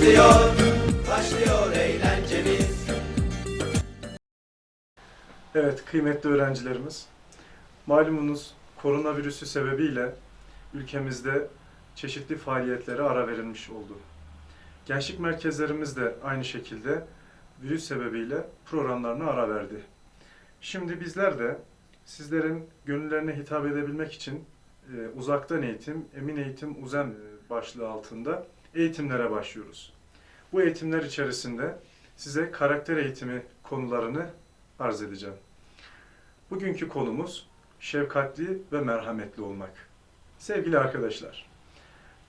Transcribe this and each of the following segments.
başlıyor, başlıyor eğlencemiz. Evet kıymetli öğrencilerimiz, malumunuz koronavirüsü sebebiyle ülkemizde çeşitli faaliyetlere ara verilmiş oldu. Gençlik merkezlerimiz de aynı şekilde virüs sebebiyle programlarına ara verdi. Şimdi bizler de sizlerin gönüllerine hitap edebilmek için e, uzaktan eğitim, emin eğitim uzem e, başlığı altında eğitimlere başlıyoruz. Bu eğitimler içerisinde size karakter eğitimi konularını arz edeceğim. Bugünkü konumuz şefkatli ve merhametli olmak. Sevgili arkadaşlar,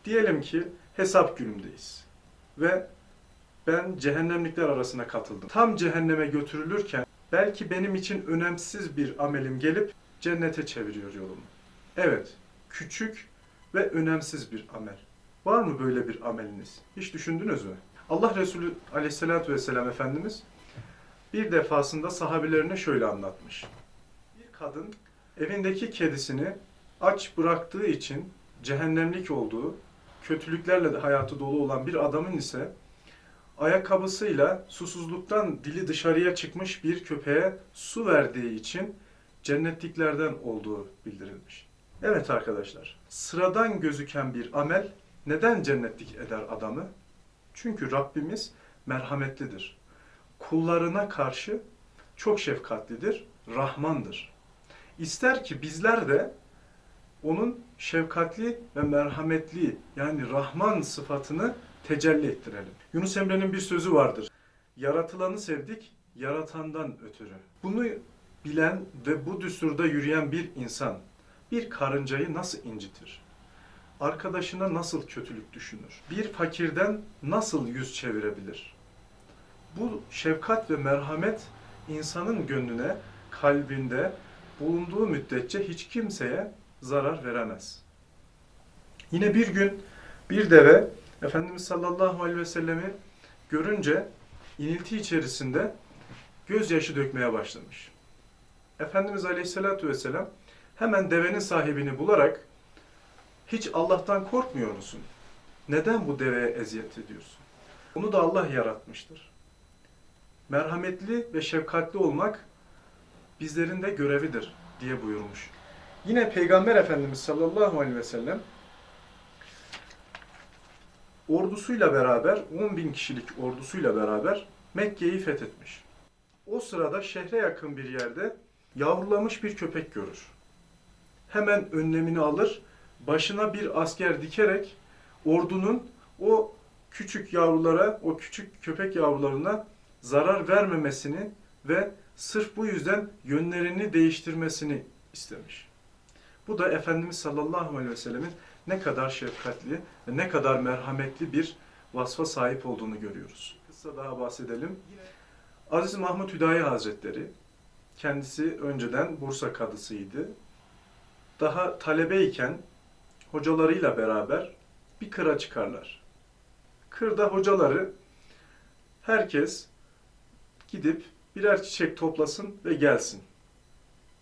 diyelim ki hesap günündeyiz ve ben cehennemlikler arasına katıldım. Tam cehenneme götürülürken belki benim için önemsiz bir amelim gelip cennete çeviriyor yolumu. Evet, küçük ve önemsiz bir amel. Var mı böyle bir ameliniz? Hiç düşündünüz mü? Allah Resulü aleyhissalatü vesselam Efendimiz bir defasında sahabelerine şöyle anlatmış. Bir kadın evindeki kedisini aç bıraktığı için cehennemlik olduğu, kötülüklerle de hayatı dolu olan bir adamın ise ayakkabısıyla susuzluktan dili dışarıya çıkmış bir köpeğe su verdiği için cennetliklerden olduğu bildirilmiş. Evet arkadaşlar, sıradan gözüken bir amel neden cennetlik eder adamı? Çünkü Rabbimiz merhametlidir kullarına karşı çok şefkatlidir, rahmandır. İster ki bizler de onun şefkatli ve merhametli yani rahman sıfatını tecelli ettirelim. Yunus Emre'nin bir sözü vardır. Yaratılanı sevdik, yaratandan ötürü. Bunu bilen ve bu düsturda yürüyen bir insan bir karıncayı nasıl incitir? Arkadaşına nasıl kötülük düşünür? Bir fakirden nasıl yüz çevirebilir? bu şefkat ve merhamet insanın gönlüne, kalbinde bulunduğu müddetçe hiç kimseye zarar veremez. Yine bir gün bir deve Efendimiz sallallahu aleyhi ve sellemi görünce inilti içerisinde gözyaşı dökmeye başlamış. Efendimiz aleyhissalatu vesselam hemen devenin sahibini bularak hiç Allah'tan korkmuyor musun? Neden bu deveye eziyet ediyorsun? Onu da Allah yaratmıştır merhametli ve şefkatli olmak bizlerin de görevidir diye buyurmuş. Yine Peygamber Efendimiz sallallahu aleyhi ve sellem ordusuyla beraber 10 bin kişilik ordusuyla beraber Mekke'yi fethetmiş. O sırada şehre yakın bir yerde yavrulamış bir köpek görür. Hemen önlemini alır, başına bir asker dikerek ordunun o küçük yavrulara, o küçük köpek yavrularına zarar vermemesini ve sırf bu yüzden yönlerini değiştirmesini istemiş. Bu da Efendimiz sallallahu aleyhi ve sellemin ne kadar şefkatli ve ne kadar merhametli bir vasfa sahip olduğunu görüyoruz. Kısa daha bahsedelim. Aziz Mahmut Hüdayi Hazretleri, kendisi önceden Bursa kadısıydı. Daha talebeyken hocalarıyla beraber bir kıra çıkarlar. Kırda hocaları herkes gidip birer çiçek toplasın ve gelsin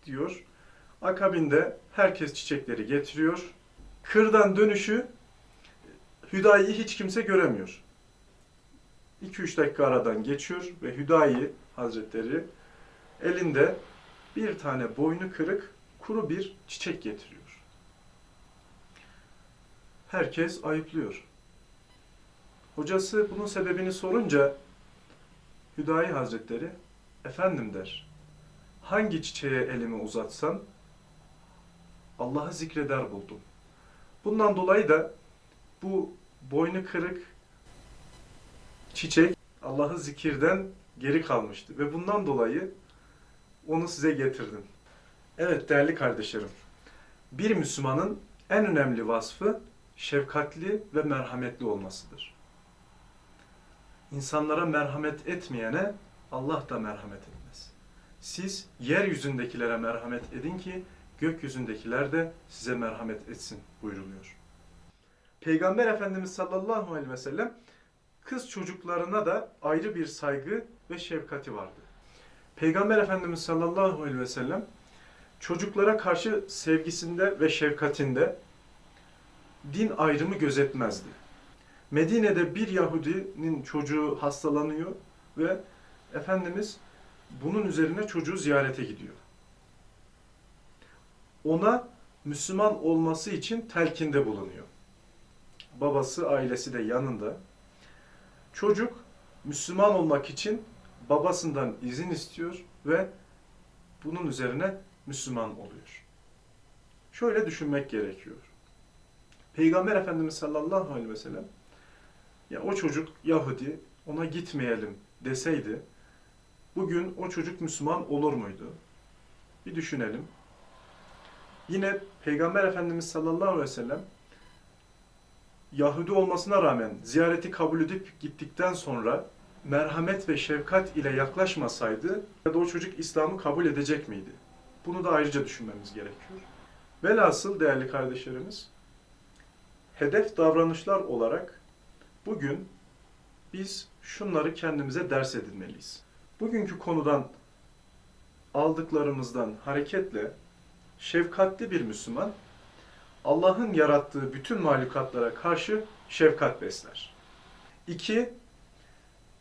diyor. Akabinde herkes çiçekleri getiriyor. Kırdan dönüşü Hüdayi'yi hiç kimse göremiyor. 2-3 dakika aradan geçiyor ve Hüdayi Hazretleri elinde bir tane boynu kırık kuru bir çiçek getiriyor. Herkes ayıplıyor. Hocası bunun sebebini sorunca Hüdayi Hazretleri, efendim der, hangi çiçeğe elimi uzatsam Allah'ı zikreder buldum. Bundan dolayı da bu boynu kırık çiçek Allah'ı zikirden geri kalmıştı ve bundan dolayı onu size getirdim. Evet değerli kardeşlerim, bir Müslümanın en önemli vasfı şefkatli ve merhametli olmasıdır. İnsanlara merhamet etmeyene Allah da merhamet etmez. Siz yeryüzündekilere merhamet edin ki gökyüzündekiler de size merhamet etsin buyruluyor. Peygamber Efendimiz sallallahu aleyhi ve sellem kız çocuklarına da ayrı bir saygı ve şefkati vardı. Peygamber Efendimiz sallallahu aleyhi ve sellem çocuklara karşı sevgisinde ve şefkatinde din ayrımı gözetmezdi. Medine'de bir Yahudinin çocuğu hastalanıyor ve Efendimiz bunun üzerine çocuğu ziyarete gidiyor. Ona Müslüman olması için telkinde bulunuyor. Babası, ailesi de yanında. Çocuk Müslüman olmak için babasından izin istiyor ve bunun üzerine Müslüman oluyor. Şöyle düşünmek gerekiyor. Peygamber Efendimiz sallallahu aleyhi ve sellem ya o çocuk Yahudi ona gitmeyelim deseydi bugün o çocuk Müslüman olur muydu? Bir düşünelim. Yine Peygamber Efendimiz sallallahu aleyhi ve sellem Yahudi olmasına rağmen ziyareti kabul edip gittikten sonra merhamet ve şefkat ile yaklaşmasaydı ya da o çocuk İslam'ı kabul edecek miydi? Bunu da ayrıca düşünmemiz gerekiyor. Velhasıl değerli kardeşlerimiz, hedef davranışlar olarak bugün biz şunları kendimize ders edinmeliyiz. Bugünkü konudan aldıklarımızdan hareketle şefkatli bir Müslüman Allah'ın yarattığı bütün mahlukatlara karşı şefkat besler. İki,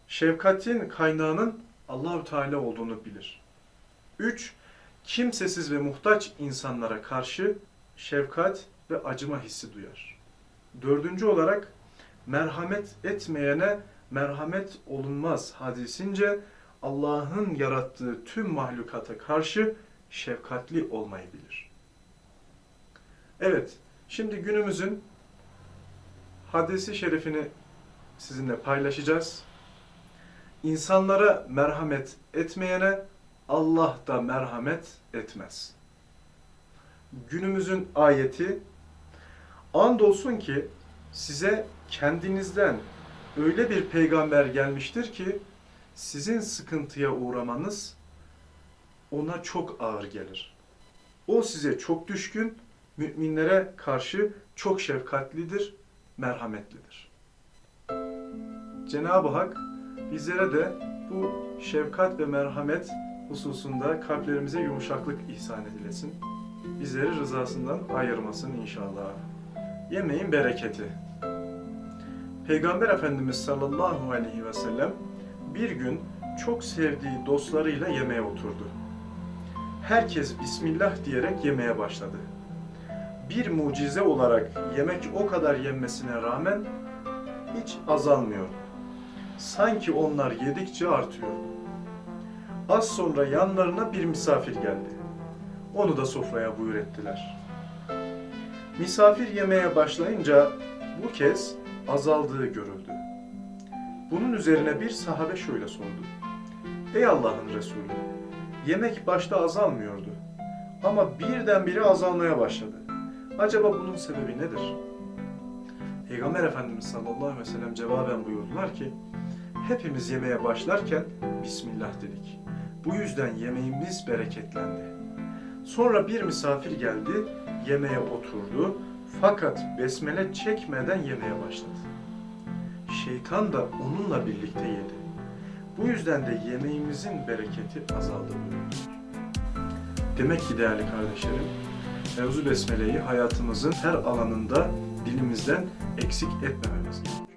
şefkatin kaynağının Allahü Teala olduğunu bilir. Üç, kimsesiz ve muhtaç insanlara karşı şefkat ve acıma hissi duyar. Dördüncü olarak merhamet etmeyene merhamet olunmaz hadisince Allah'ın yarattığı tüm mahlukata karşı şefkatli olmayı bilir. Evet, şimdi günümüzün hadisi şerifini sizinle paylaşacağız. İnsanlara merhamet etmeyene Allah da merhamet etmez. Günümüzün ayeti andolsun ki size kendinizden öyle bir peygamber gelmiştir ki sizin sıkıntıya uğramanız ona çok ağır gelir. O size çok düşkün, müminlere karşı çok şefkatlidir, merhametlidir. Cenab-ı Hak bizlere de bu şefkat ve merhamet hususunda kalplerimize yumuşaklık ihsan edilesin. Bizleri rızasından ayırmasın inşallah. Yemeğin bereketi. Peygamber Efendimiz sallallahu aleyhi ve sellem bir gün çok sevdiği dostlarıyla yemeğe oturdu. Herkes Bismillah diyerek yemeye başladı. Bir mucize olarak yemek o kadar yenmesine rağmen hiç azalmıyor. Sanki onlar yedikçe artıyor. Az sonra yanlarına bir misafir geldi. Onu da sofraya buyur ettiler. Misafir yemeye başlayınca bu kez azaldığı görüldü. Bunun üzerine bir sahabe şöyle sordu. Ey Allah'ın Resulü, yemek başta azalmıyordu ama birdenbire azalmaya başladı. Acaba bunun sebebi nedir? Peygamber Efendimiz sallallahu aleyhi ve sellem cevaben buyurdular ki, hepimiz yemeğe başlarken Bismillah dedik. Bu yüzden yemeğimiz bereketlendi. Sonra bir misafir geldi, yemeğe oturdu fakat besmele çekmeden yemeye başladı. Şeytan da onunla birlikte yedi. Bu yüzden de yemeğimizin bereketi azaldı buyurdular. Demek ki değerli kardeşlerim, Mevzu Besmele'yi hayatımızın her alanında dilimizden eksik etmememiz gerekiyor.